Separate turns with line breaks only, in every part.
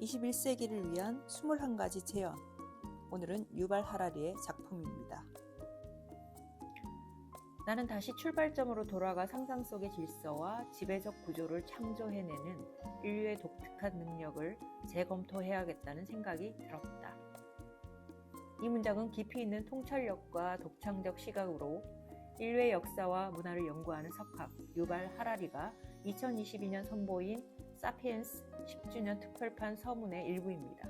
21세기를 위한 21가지 재현. 오늘은 유발 하라리의 작품입니다.
나는 다시 출발점으로 돌아가 상상 속의 질서와 지배적 구조를 창조해내는 인류의 독특한 능력을 재검토해야겠다는 생각이 들었다. 이 문장은 깊이 있는 통찰력과 독창적 시각으로 인류의 역사와 문화를 연구하는 석학 유발 하라리가 2022년 선보인 사피엔스 10주년 특별판 서문의 일부입니다.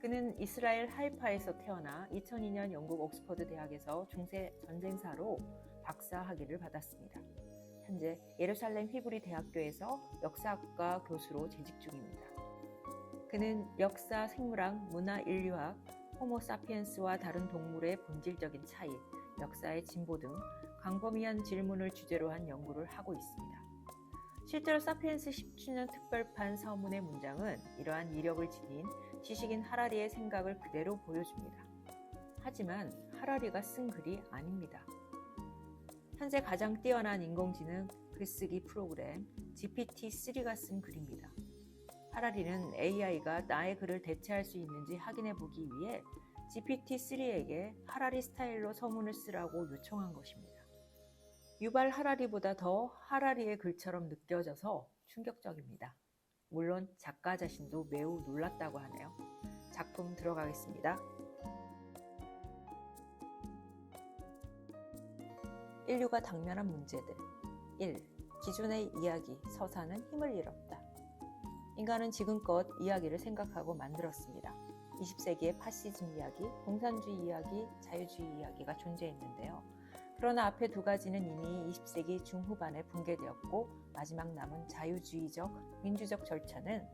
그는 이스라엘 하이파에서 태어나 2002년 영국 옥스퍼드 대학에서 중세 전쟁사로 박사 학위를 받았습니다. 현재 예루살렘 히브리 대학교에서 역사학과 교수로 재직 중입니다. 그는 역사, 생물학, 문화, 인류학, 호모 사피엔스와 다른 동물의 본질적인 차이, 역사의 진보 등 광범위한 질문을 주제로 한 연구를 하고 있습니다. 실제로 사피엔스 10주년 특별판 서문의 문장은 이러한 이력을 지닌 지식인 하라리의 생각을 그대로 보여줍니다. 하지만 하라리가 쓴 글이 아닙니다. 현재 가장 뛰어난 인공지능 글쓰기 프로그램 GPT-3가 쓴 글입니다. 하라리는 AI가 나의 글을 대체할 수 있는지 확인해 보기 위해 GPT-3에게 하라리 스타일로 서문을 쓰라고 요청한 것입니다. 유발 하라리보다 더 하라리의 글처럼 느껴져서 충격적입니다. 물론 작가 자신도 매우 놀랐다고 하네요. 작품 들어가겠습니다.
인류가 당면한 문제들. 1. 기존의 이야기, 서사는 힘을 잃었다. 인간은 지금껏 이야기를 생각하고 만들었습니다. 20세기의 파시즘 이야기, 공산주의 이야기, 자유주의 이야기가 존재했는데요. 그러나 앞에 두 가지는 이미 20세기 중후반에 붕괴되었고 마지막 남은 자유주의적, 민주적 절차는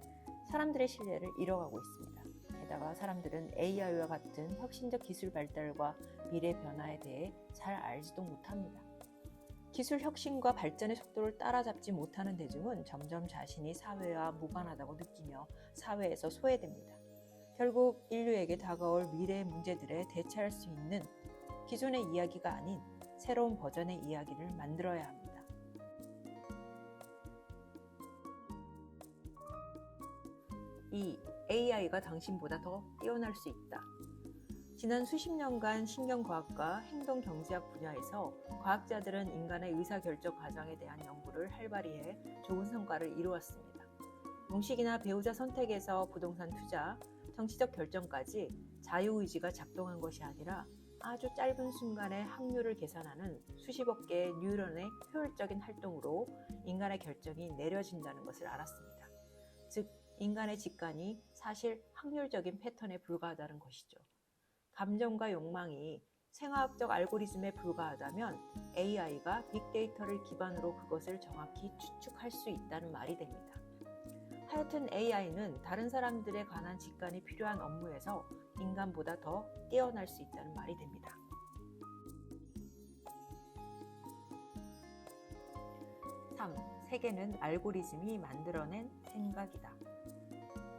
사람들의 신뢰를 잃어가고 있습니다. 게다가 사람들은 AI와 같은 혁신적 기술 발달과 미래 변화에 대해 잘 알지도 못합니다. 기술 혁신과 발전의 속도를 따라잡지 못하는 대중은 점점 자신이 사회와 무관하다고 느끼며 사회에서 소외됩니다. 결국 인류에게 다가올 미래의 문제들에 대처할 수 있는 기존의 이야기가 아닌 새로운 버전의 이야기를 만들어야 합니다. 이 AI가 당신보다 더 뛰어날 수 있다. 지난 수십 년간 신경과학과 행동경제학 분야에서 과학자들은 인간의 의사결정 과정에 대한 연구를 활발히 해 좋은 성과를 이루었습니다. 용식이나 배우자 선택에서 부동산 투자, 정치적 결정까지 자유의지가 작동한 것이 아니라 아주 짧은 순간에 확률을 계산하는 수십억 개의 뉴런의 효율적인 활동으로 인간의 결정이 내려진다는 것을 알았습니다. 즉, 인간의 직관이 사실 확률적인 패턴에 불과하다는 것이죠. 감정과 욕망이 생화학적 알고리즘에 불과하다면 AI가 빅데이터를 기반으로 그것을 정확히 추측할 수 있다는 말이 됩니다. 하여튼 AI는 다른 사람들에 관한 직관이 필요한 업무에서 인간보다 더 뛰어날 수 있다는 말이 됩니다. 3. 세계는 알고리즘이 만들어낸 생각이다.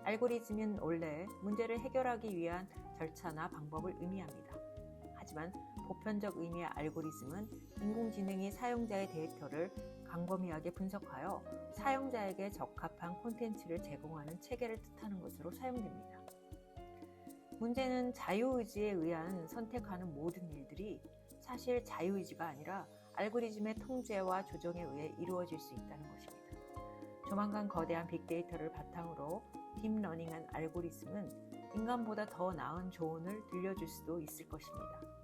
알고리즘은 원래 문제를 해결하기 위한 절차나 방법을 의미합니다. 하지만 보편적 의미의 알고리즘은 인공지능이 사용자의 데이터를 광범위하게 분석하여 사용자에게 적합한 콘텐츠를 제공하는 체계를 뜻하는 것으로 사용됩니다. 문제는 자유의지에 의한 선택하는 모든 일들이 사실 자유의지가 아니라 알고리즘의 통제와 조정에 의해 이루어질 수 있다는 것입니다. 조만간 거대한 빅데이터를 바탕으로 딥러닝한 알고리즘은 인간보다 더 나은 조언을 들려줄 수도 있을 것입니다.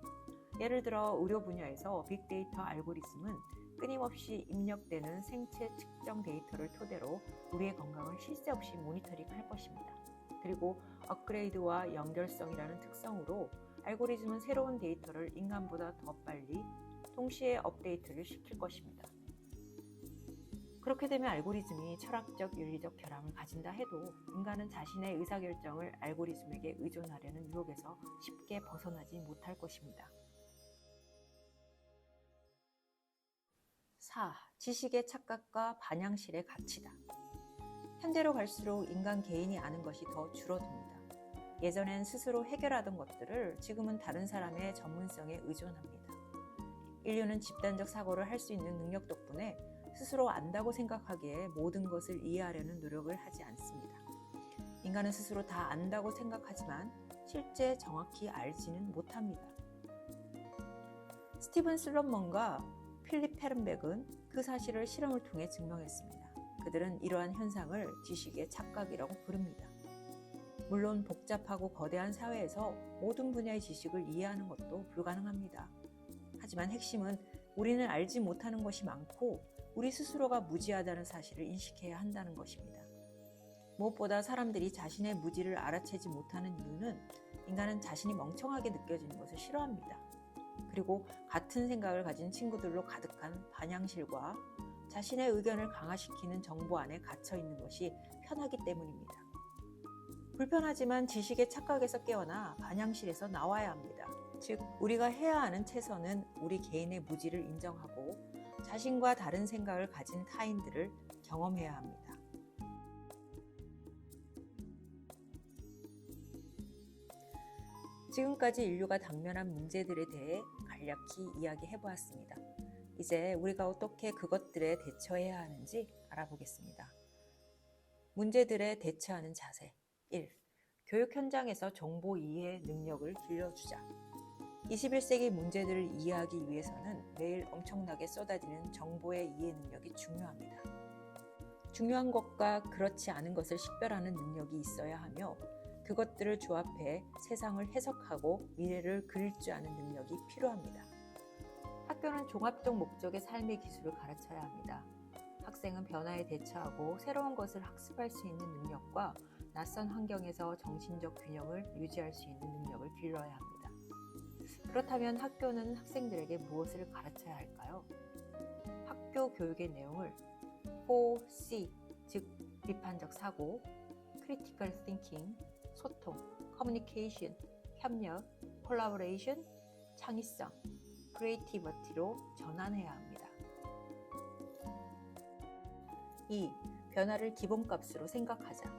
예를 들어 의료 분야에서 빅데이터 알고리즘은 끊임없이 입력되는 생체 측정 데이터를 토대로 우리의 건강을 쉴새 없이 모니터링 할 것입니다. 그리고 업그레이드와 연결성이라는 특성으로 알고리즘은 새로운 데이터를 인간보다 더 빨리 동시에 업데이트를 시킬 것입니다. 그렇게 되면 알고리즘이 철학적, 윤리적 결함을 가진다 해도 인간은 자신의 의사결정을 알고리즘에게 의존하려는 유혹에서 쉽게 벗어나지 못할 것입니다. 4. 지식의 착각과 반향실의 가치다. 현대로 갈수록 인간 개인이 아는 것이 더 줄어듭니다. 예전엔 스스로 해결하던 것들을 지금은 다른 사람의 전문성에 의존합니다. 인류는 집단적 사고를 할 수 있는 능력 덕분에 스스로 안다고 생각하기에 모든 것을 이해하려는 노력을 하지 않습니다. 인간은 스스로 다 안다고 생각하지만 실제 정확히 알지는 못합니다. 스티븐 슬럼먼과 필립 페른백은 그 사실을 실험을 통해 증명했습니다. 그들은 이러한 현상을 지식의 착각이라고 부릅니다. 물론 복잡하고 거대한 사회에서 모든 분야의 지식을 이해하는 것도 불가능합니다. 하지만 핵심은 우리는 알지 못하는 것이 많고 우리 스스로가 무지하다는 사실을 인식해야 한다는 것입니다. 무엇보다 사람들이 자신의 무지를 알아채지 못하는 이유는 인간은 자신이 멍청하게 느껴지는 것을 싫어합니다. 그리고 같은 생각을 가진 친구들로 가득한 반향실과 자신의 의견을 강화시키는 정보 안에 갇혀 있는 것이 편하기 때문입니다. 불편하지만 지식의 착각에서 깨어나 반향실에서 나와야 합니다. 즉, 우리가 해야 하는 최선은 우리 개인의 무지를 인정하고 자신과 다른 생각을 가진 타인들을 경험해야 합니다. 지금까지 인류가 당면한 문제들에 대해 간략히 이야기해 보았습니다. 이제 우리가 어떻게 그것들에 대처해야 하는지 알아보겠습니다. 문제들에 대처하는 자세 1. 교육 현장에서 정보 이해 능력을 길러주자. 21세기 문제들을 이해하기 위해서는 매일 엄청나게 쏟아지는 정보의 이해 능력이 중요합니다. 중요한 것과 그렇지 않은 것을 식별하는 능력이 있어야 하며 그것들을 조합해 세상을 해석하고 미래를 그릴 줄 아는 능력이 필요합니다. 학교는 종합적 목적의 삶의 기술을 가르쳐야 합니다. 학생은 변화에 대처하고 새로운 것을 학습할 수 있는 능력과 낯선 환경에서 정신적 균형을 유지할 수 있는 능력을 길러야 합니다. 그렇다면 학교는 학생들에게 무엇을 가르쳐야 할까요? 학교 교육의 내용을 4C, 즉 비판적 사고, critical thinking, 소통, communication, 협력, collaboration, 창의성, creativity로 전환해야 합니다. 2. 변화를 기본값으로 생각하자.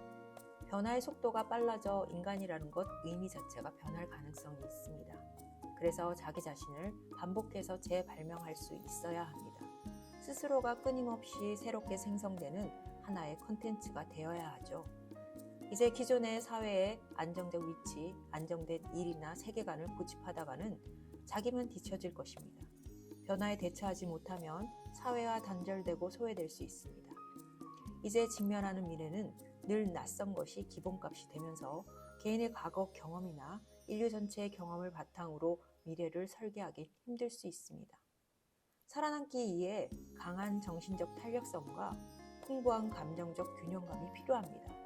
변화의 속도가 빨라져 인간이라는 것 의미 자체가 변할 가능성이 있습니다. 그래서 자기 자신을 반복해서 재발명할 수 있어야 합니다. 스스로가 끊임없이 새롭게 생성되는 하나의 컨텐츠가 되어야 하죠. 이제 기존의 사회의 안정적 위치, 안정된 일이나 세계관을 고집하다가는 자기만 뒤처질 것입니다. 변화에 대처하지 못하면 사회와 단절되고 소외될 수 있습니다. 이제 직면하는 미래는 늘 낯선 것이 기본값이 되면서 개인의 과거 경험이나 인류 전체의 경험을 바탕으로 미래를 설계하기 힘들 수 있습니다. 살아남기 위해 강한 정신적 탄력성과 풍부한 감정적 균형감이 필요합니다.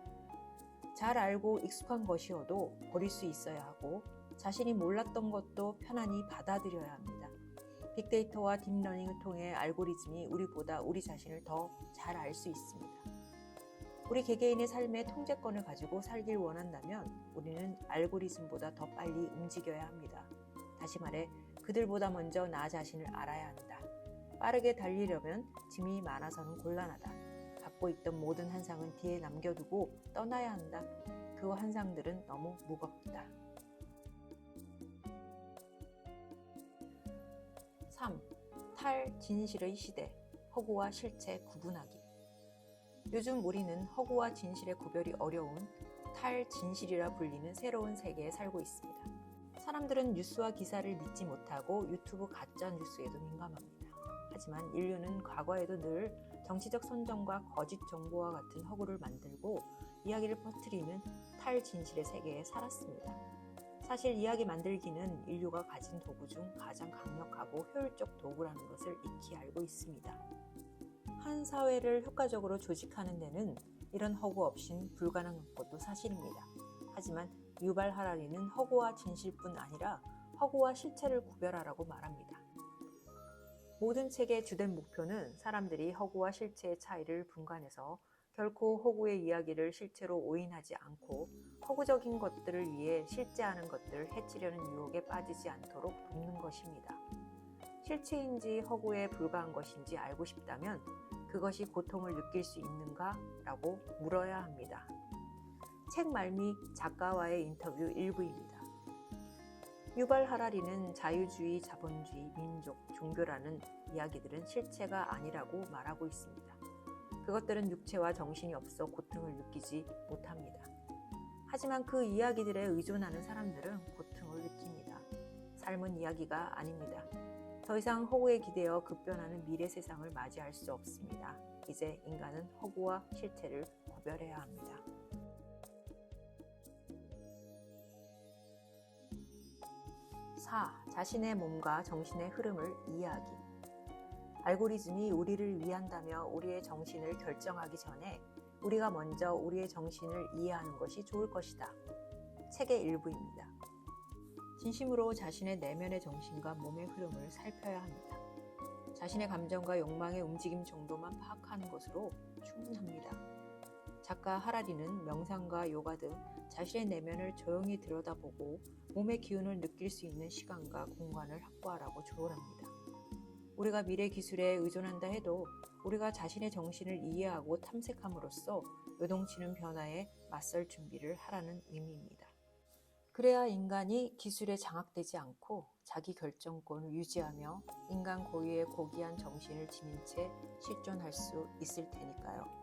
잘 알고 익숙한 것이어도 버릴 수 있어야 하고 자신이 몰랐던 것도 편안히 받아들여야 합니다. 빅데이터와 딥러닝을 통해 알고리즘이 우리보다 우리 자신을 더 잘 알 수 있습니다. 우리 개개인의 삶의 통제권을 가지고 살길 원한다면 우리는 알고리즘보다 더 빨리 움직여야 합니다. 다시 말해, 그들보다 먼저 나 자신을 알아야 한다. 빠르게 달리려면 짐이 많아서는 곤란하다. 갖고 있던 모든 한상은 뒤에 남겨두고 떠나야 한다. 그 한상들은 너무 무겁다. 3. 탈 진실의 시대. 허구와 실체 구분하기. 요즘 우리는 허구와 진실의 구별이 어려운 탈 진실이라 불리는 새로운 세계에 살고 있습니다. 사람들은 뉴스와 기사를 믿지 못하고 유튜브 가짜 뉴스에도 민감합니다. 하지만 인류는 과거에도 늘 정치적 선정과 거짓 정보와 같은 허구를 만들고 이야기를 퍼뜨리는 탈진실의 세계에 살았습니다. 사실 이야기 만들기는 인류가 가진 도구 중 가장 강력하고 효율적 도구라는 것을 익히 알고 있습니다. 한 사회를 효과적으로 조직하는 데는 이런 허구 없인 불가능한 것도 사실입니다. 하지만 유발 하라리는 허구와 진실뿐 아니라 허구와 실체를 구별하라고 말합니다. 모든 책의 주된 목표는 사람들이 허구와 실체의 차이를 분간해서 결코 허구의 이야기를 실체로 오인하지 않고 허구적인 것들을 위해 실제하는 것들을 해치려는 유혹에 빠지지 않도록 돕는 것입니다. 실체인지 허구에 불과한 것인지 알고 싶다면 그것이 고통을 느낄 수 있는가? 라고 물어야 합니다. 책 말미 작가와의 인터뷰 일부입니다. 유발 하라리는 자유주의, 자본주의, 민족, 종교라는 이야기들은 실체가 아니라고 말하고 있습니다. 그것들은 육체와 정신이 없어 고통을 느끼지 못합니다. 하지만 그 이야기들에 의존하는 사람들은 고통을 느낍니다. 삶은 이야기가 아닙니다. 더 이상 허구에 기대어 급변하는 미래 세상을 맞이할 수 없습니다. 이제 인간은 허구와 실체를 구별해야 합니다. 4. 자신의 몸과 정신의 흐름을 이해하기. 알고리즘이 우리를 위한다며 우리의 정신을 결정하기 전에 우리가 먼저 우리의 정신을 이해하는 것이 좋을 것이다. 책의 일부입니다. 진심으로 자신의 내면의 정신과 몸의 흐름을 살펴야 합니다. 자신의 감정과 욕망의 움직임 정도만 파악하는 것으로 충분합니다. 작가 하라리는 명상과 요가 등 자신의 내면을 조용히 들여다보고 몸의 기운을 느낄 수 있는 시간과 공간을 확보하라고 조언합니다. 우리가 미래 기술에 의존한다 해도 우리가 자신의 정신을 이해하고 탐색함으로써 요동치는 변화에 맞설 준비를 하라는 의미입니다. 그래야 인간이 기술에 장악되지 않고 자기 결정권을 유지하며 인간 고유의 고귀한 정신을 지닌 채 실존할 수 있을 테니까요.